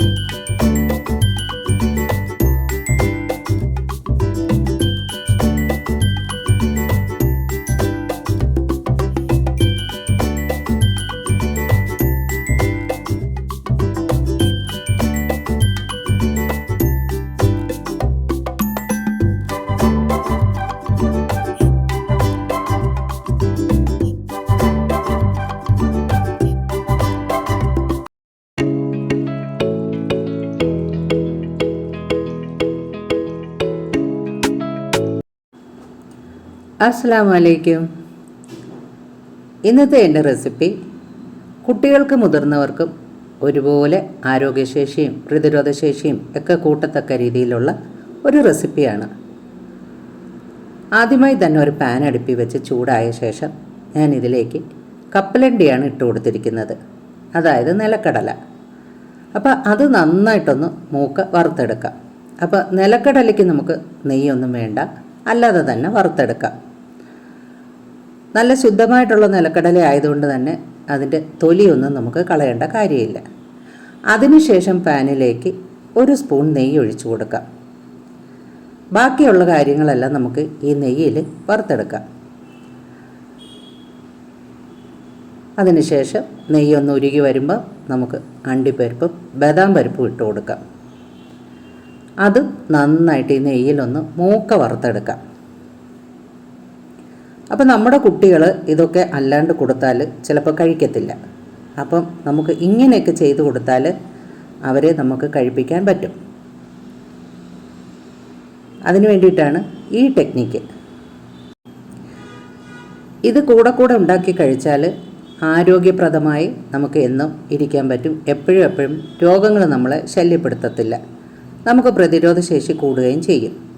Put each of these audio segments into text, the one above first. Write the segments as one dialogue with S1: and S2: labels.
S1: you. അസ്സാം വലൈക്കും ഇന്നത്തെ എന്റെ റെസിപ്പി കുട്ടികൾക്കും മുതിർന്നവർക്കും ഒരുപോലെ ആരോഗ്യശേഷിയും പ്രതിരോധശേഷിയും ഒക്കെ കൂട്ടത്തക്ക രീതിയിലുള്ള ഒരു റെസിപ്പിയാണ്. ആദ്യമായി തന്നെ ഒരു പാൻ അടുപ്പി വെച്ച് ചൂടായ ശേഷം ഞാൻ ഇതിലേക്ക് കപ്പലണ്ടിയാണ് ഇട്ട് കൊടുത്തിരിക്കുന്നത്. അതായത് നിലക്കടല. അപ്പോൾ അത് നന്നായിട്ടൊന്ന് മൂക്ക വറുത്തെടുക്കാം. അപ്പോൾ നിലക്കടലയ്ക്ക് നമുക്ക് നെയ്യൊന്നും വേണ്ട അല്ലാതെ തന്നെ വറുത്തെടുക്കാം. നല്ല ശുദ്ധമായിട്ടുള്ള നിലക്കടല ആയതുകൊണ്ട് തന്നെ അതിന്റെ തൊലിയൊന്നും നമുക്ക് കളയേണ്ട കാര്യമില്ല. അതിനുശേഷം പാനിലേക്ക് ഒരു സ്പൂൺ നെയ്യ് ഒഴിച്ചു കൊടുക്കാം. ബാക്കിയുള്ള കാര്യങ്ങളെല്ലാം നമുക്ക് ഈ നെയ്യിൽ വറുത്തെടുക്കാം. അതിനുശേഷം നെയ്യൊന്ന് ഉരുകി വരുമ്പോൾ നമുക്ക് അണ്ടിപ്പരിപ്പും ബദാം പരിപ്പും ഇട്ട് കൊടുക്കാം. അത് നന്നായിട്ട് ഈ നെയ്യിലൊന്ന് മൂക്ക വറുത്തെടുക്കാം. അപ്പം നമ്മുടെ കുട്ടികൾ ഇതൊക്കെ അല്ലാണ്ട് കൊടുത്താൽ ചിലപ്പോൾ കഴിക്കത്തില്ല. അപ്പം നമുക്ക് ഇങ്ങനെയൊക്കെ ചെയ്തു കൊടുത്താൽ അവരെ നമുക്ക് കഴിപ്പിക്കാൻ പറ്റും. അതിനു വേണ്ടിയിട്ടാണ് ഈ ടെക്നിക്ക്. ഇത് കൂടെ കൂടെ ഉണ്ടാക്കി കഴിച്ചാൽ ആരോഗ്യപ്രദമായി നമുക്ക് എന്നും ഇരിക്കാൻ പറ്റും. എപ്പോഴും എപ്പോഴും രോഗങ്ങൾ നമ്മളെ ശല്യപ്പെടുത്തത്തില്ല. നമുക്ക് പ്രതിരോധശേഷി കൂടുകയും ചെയ്യും.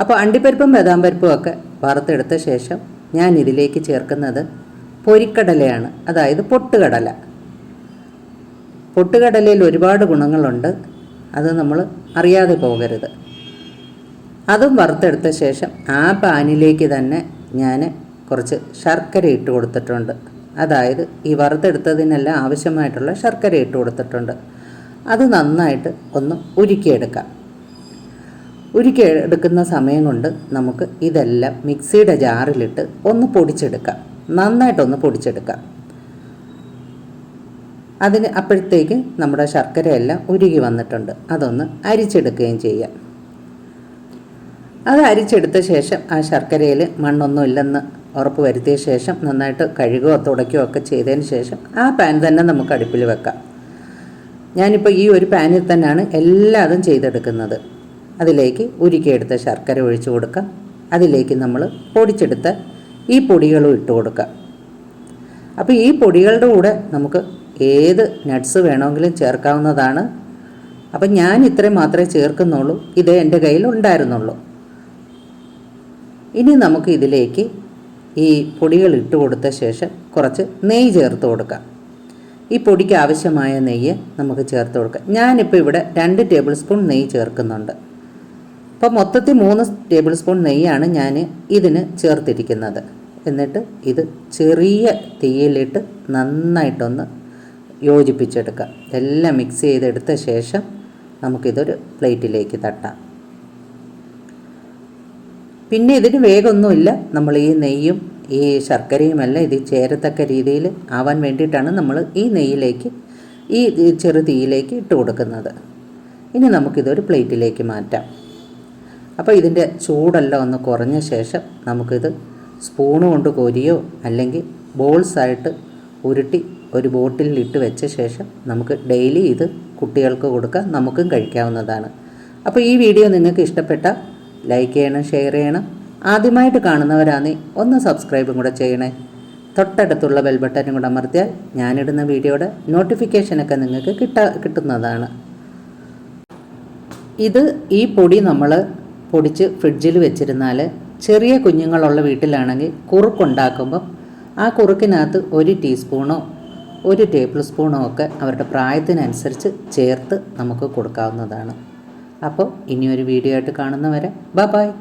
S1: അപ്പോൾ അണ്ടിപ്പരിപ്പും ബദാം പരിപ്പും ഒക്കെ വറുത്തെടുത്ത ശേഷം ഞാൻ ഇതിലേക്ക് ചേർക്കുന്നത് പൊരിക്കടലയാണ്. അതായത് പൊട്ടുകടല. പൊട്ടുകടലയിൽ ഒരുപാട് ഗുണങ്ങളുണ്ട്. അത് നമ്മൾ അറിയാതെ പോകരുത്. അതും വറുത്തെടുത്ത ശേഷം ആ പാനിലേക്ക് തന്നെ ഞാൻ കുറച്ച് ശർക്കര ഇട്ട് കൊടുത്തിട്ടുണ്ട്. അതായത് ഈ വറുത്തെടുത്തതിനെല്ലാം ആവശ്യമായിട്ടുള്ള ശർക്കര ഇട്ട് കൊടുത്തിട്ടുണ്ട്. അത് നന്നായിട്ട് ഒന്ന് ഉരുക്കിയെടുക്കാം. ഉരുക്കി എടുക്കുന്ന സമയം കൊണ്ട് നമുക്ക് ഇതെല്ലാം മിക്സിയുടെ ജാറിലിട്ട് ഒന്ന് പൊടിച്ചെടുക്കാം. നന്നായിട്ടൊന്ന് പൊടിച്ചെടുക്കാം. അതിന് അപ്പോഴത്തേക്ക് നമ്മുടെ ശർക്കരയെല്ലാം ഉരുകി വന്നിട്ടുണ്ട്. അതൊന്ന് അരിച്ചെടുക്കുകയും ചെയ്യാം. അത് അരിച്ചെടുത്ത ശേഷം ആ ശർക്കരയിൽ മണ്ണൊന്നും ഇല്ലെന്ന് ഉറപ്പ് വരുത്തിയ ശേഷം നന്നായിട്ട് കഴുകുകയോ തുടയ്ക്കുകയോ ഒക്കെ ചെയ്തതിന് ശേഷം ആ പാൻ തന്നെ നമുക്ക് അടുപ്പിൽ വെക്കാം. ഞാനിപ്പോൾ ഈ ഒരു പാനിൽ തന്നെയാണ് എല്ലാതും ചെയ്തെടുക്കുന്നത്. അതിലേക്ക് ഉരുക്കിയെടുത്ത ശർക്കര ഒഴിച്ചു കൊടുക്കുക അതിലേക്ക് നമ്മൾ പൊടിച്ചെടുത്ത ഈ പൊടികളും ഇട്ട് കൊടുക്കുക അപ്പോൾ ഈ പൊടികളുടെ കൂടെ നമുക്ക് ഏത് നട്ട്സ് വേണമെങ്കിലും ചേർക്കാവുന്നതാണ്. അപ്പം ഞാൻ ഇത്രയും മാത്രമേ ചേർക്കുന്നുള്ളൂ. ഇത് എന്റെ കയ്യിൽ ഉണ്ടായിരുന്നുള്ളൂ. ഇനി നമുക്ക് ഇതിലേക്ക് ഈ പൊടികൾ ഇട്ട് കൊടുത്ത ശേഷം കുറച്ച് നെയ്യ് ചേർത്ത് കൊടുക്കാം. ഈ പൊടിക്ക് ആവശ്യമായ നെയ്യ് നമുക്ക് ചേർത്ത് കൊടുക്കാം. ഞാനിപ്പോൾ ഇവിടെ രണ്ട് ടേബിൾ സ്പൂൺ നെയ്യ് ചേർക്കുന്നുണ്ട്. അപ്പോൾ മൊത്തത്തിൽ മൂന്ന് ടേബിൾ സ്പൂൺ നെയ്യാണ് ഞാൻ ഇതിന് ചേർത്തിരിക്കുന്നത്. എന്നിട്ട് ഇത് ചെറിയ തീയിലിട്ട് നന്നായിട്ടൊന്ന് യോജിപ്പിച്ചെടുക്കുക. എല്ലാം മിക്സ് ചെയ്തെടുത്ത ശേഷം നമുക്കിതൊരു പ്ലേറ്റിലേക്ക് തട്ടാം. പിന്നെ ഇതിന് വേഗമൊന്നുമില്ല നമ്മൾ ഈ നെയ്യും ഈ ശർക്കരയുമെല്ലാം ഇത് ചേരത്തക്ക രീതിയിൽ ആവാൻ വേണ്ടിയിട്ടാണ് നമ്മൾ ഈ നെയ്യിലേക്ക് ഈ ചെറു തീയിലേക്ക് ഇട്ട് കൊടുക്കുന്നത്. ഇനി നമുക്കിതൊരു പ്ലേറ്റിലേക്ക് മാറ്റാം. അപ്പോൾ ഇതിന്റെ ചൂടെല്ലാം ഒന്ന് കുറഞ്ഞ ശേഷം നമുക്കിത് സ്പൂണ് കൊണ്ട് കോരിയോ അല്ലെങ്കിൽ ബോൾസായിട്ട് ഉരുട്ടി ഒരു ബോട്ടിലിൽ ഇട്ട് വെച്ച ശേഷം നമുക്ക് ഡെയിലി ഇത് കുട്ടികൾക്ക് കൊടുക്കാം നമുക്കും കഴിക്കാവുന്നതാണ്. അപ്പോൾ ഈ വീഡിയോ നിങ്ങൾക്ക് ഇഷ്ടപ്പെട്ട ലൈക്ക് ചെയ്യണം ഷെയർ ചെയ്യണം. ആദ്യമായിട്ട് കാണുന്നവരാണെങ്കിൽ ഒന്ന് സബ്സ്ക്രൈബും കൂടെ ചെയ്യണേ. തൊട്ടടുത്തുള്ള ബെൽ ബട്ടനും കൂടെ അമർത്തിയാൽ ഞാനിടുന്ന വീഡിയോയുടെ നോട്ടിഫിക്കേഷനൊക്കെ നിങ്ങൾക്ക് കിട്ട കിട്ടുന്നതാണ്. ഇത് ഈ പൊടി നമ്മൾ പൊടിച്ച് ഫ്രിഡ്ജിൽ വെച്ചിരുന്നാൽ ചെറിയ കുഞ്ഞുങ്ങളുള്ള വീട്ടിലാണെങ്കിൽ കുറുക്കുണ്ടാക്കുമ്പം ആ കുറുക്കിനകത്ത് ഒരു ടീസ്പൂണോ ഒരു ടേബിൾ സ്പൂണോ ഒക്കെ അവരുടെ പ്രായത്തിനനുസരിച്ച് ചേർത്ത് നമുക്ക് കൊടുക്കാവുന്നതാണ്. അപ്പോൾ ഇനിയൊരു വീഡിയോ ആയിട്ട് കാണുന്നവരെ ബ ബായ്